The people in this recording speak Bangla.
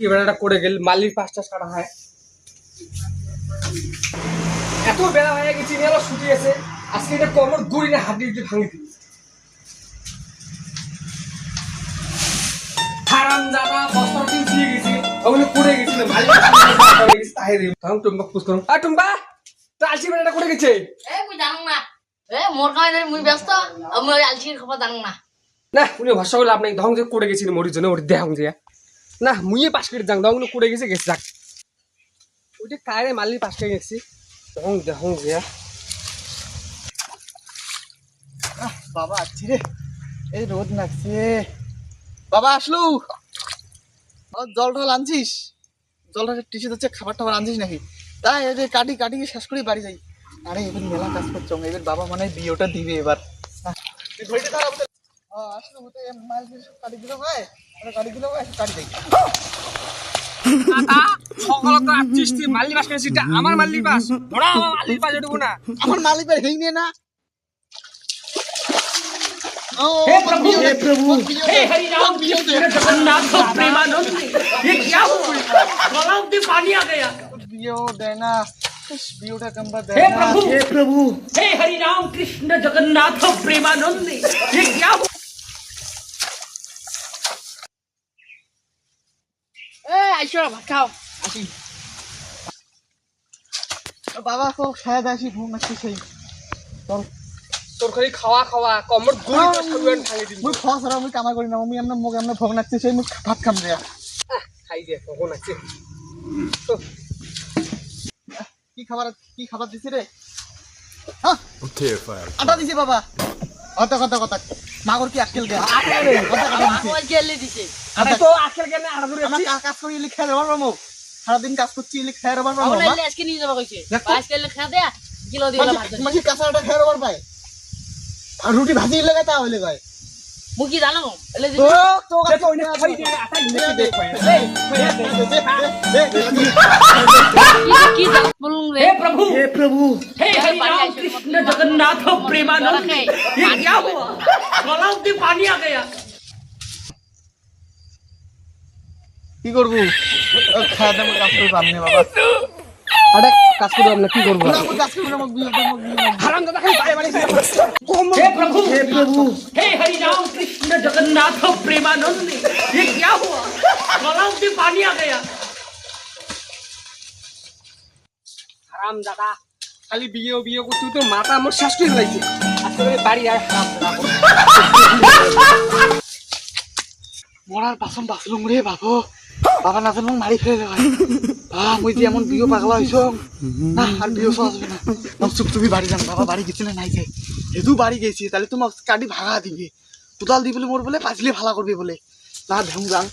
একটা করে গেল মালির পাঁচটা কাটা হয়। এত বেলা হয়ে গেছে ছুটি আছে। আজকে এটা কমর গুড়ি না ভাঙি দিই। হারাম জাদা বস্তা দিন দিয়ে গেছি ওগুলো করে গেছিল মালিক তাই রে। তখন টুম্বা পুষ করুন আর টুম্বা তো আলসি বেলাটা করে গেছে? এ মুই জানো না। এ মোর কামে মুই ব্যস্ত আমি ওই আলসির খবর জানো না। না উনি ভাষা বলে আপনি ধং যে করে গেছিল মরির জন্য দেখাং যে না, মুইয়ে পাশ করে যাং ধং করে গেছে গেছে, যাক। ওইটা কারে মালির পাশ করে গেছি। ধং দেখাং যে বাবা, আছি রে। এই রোদ লাগছে। বাবা, আসলো। জল আনছিস? জলটা টিসে দিচ্ছে খাবার টাবার আনছিস নাকি? তাই যে কাটি কাটি শেষ করে, বাড়ি যাই। আরে, এবার মেলা কাজ করছ, এবার বাবা মনে বিয়েটা দিবে এবার। আহ, তুই ধৈর্য ধর আমাদের। ও, আসলু তো এই মাল দিয়ে সব কাটি দিল ভাই ওরা কাটি দিল ভাই কাটি দেই দাদা সকালে তো আসছিস তুই মালির পাশ করেছিস এটা আমার মালির পাশ ওরা আমার মালির পাশ এটুকু না আমার মালিক ভাই হেই নিয়ে না ও, हे प्रभु, हे प्रभु हे हरि राम कृष्ण जगन्नाथ प्रेमानंद ये क्या हुआ गलाव में पानी आ गया বিয়েও দেয় না ইস, বিয়েটা কম্বা দেয় हे না प्रभु হে প্রভু हे हरि राम कृष्ण जगन्नाथ प्रेमानंद ये क्या খাও। আসি। বাবা কো শায়দ আসি ঘুম আসছে সেই। চল। তোর খালি খাওয়া খাওয়া। কমর গুড়ি তো সরুয়ান ভাঙি দিবি মুই খাওয়া ছাড়া মুই কামা করি না আমি আমরা মুখ আমরা ভোগ নাচছে সেই মুখ ভাত খাম রে খাই দে আছে কি খাবার কি খাবার দিছি রে? হ্যাঁ আটা দিছি বাবা। কথা কথা কথা। মাগর কি আজকাল গে দিছি। আমার জেলে দিছে? আরে তো আজকাল কেন আড়া ধরে আমার কা- কাজ করি ইলি খেয়ে দেবার পাবো সারাদিন কাজ করছি ইলি খেয়ে দেবার পাবো আমরা আজকে নিয়ে যাবো কইছে দেখো। আজকে খা দেয়া কিলো দিয়ে ভাত ধরে। মাঝে কাঁচাটা খেয়ে দেবার পাই আর রুটি ভাজি লাগাই তা হইলে গায় মুই কি জানো এলে তো তো সে তো অনেক খাই দে আটা নিয়ে দে কি জানো বলুন রে हे प्रभु হে প্রভু हे हरि राम कृष्ण जगन्नाथ प्रेमानंद ये क्या हुआ गलाव में पानी आ गया কি করবো খাওয়া দাওয়া কাজ করে পাবনি বাবা আরে কাজ করব আমরা কি করব না, আমি কাজ করবো না, আমাকে বিয়ে দাও, আমাকে বিয়ে দাও। হারাম দাদা খালি বাড়ি বাড়ি हे प्रभु হে প্রভু हे हरि राम कृष्ण जगन्नाथ प्रेमानंद ये क्या हुआ गलाव में पानी आ गया হারাম দাদা খালি বিয়ে বিয়ে করতে তো মাথা আমার শেষ করে লাগছে আজকে করে বাড়ি আর হারাম দাদা মরার বাসন বাসলুম রে বাবু বাবা না মোক মারি ফেলে বা, মই যে এমন বিয়ে পাগলা হইছ না আর বিয়ে সব আসবে না। চুপ তুমি বাড়ি যান বাবা বাড়ি গেছি না নাই যাই যেহেতু বাড়ি গেছি তাহলে তোমার কাটি ভাগা দিবে। কোদাল দি বলে মোর বলে পাঁচলে ভালা করবে বলে। না ভেউ যান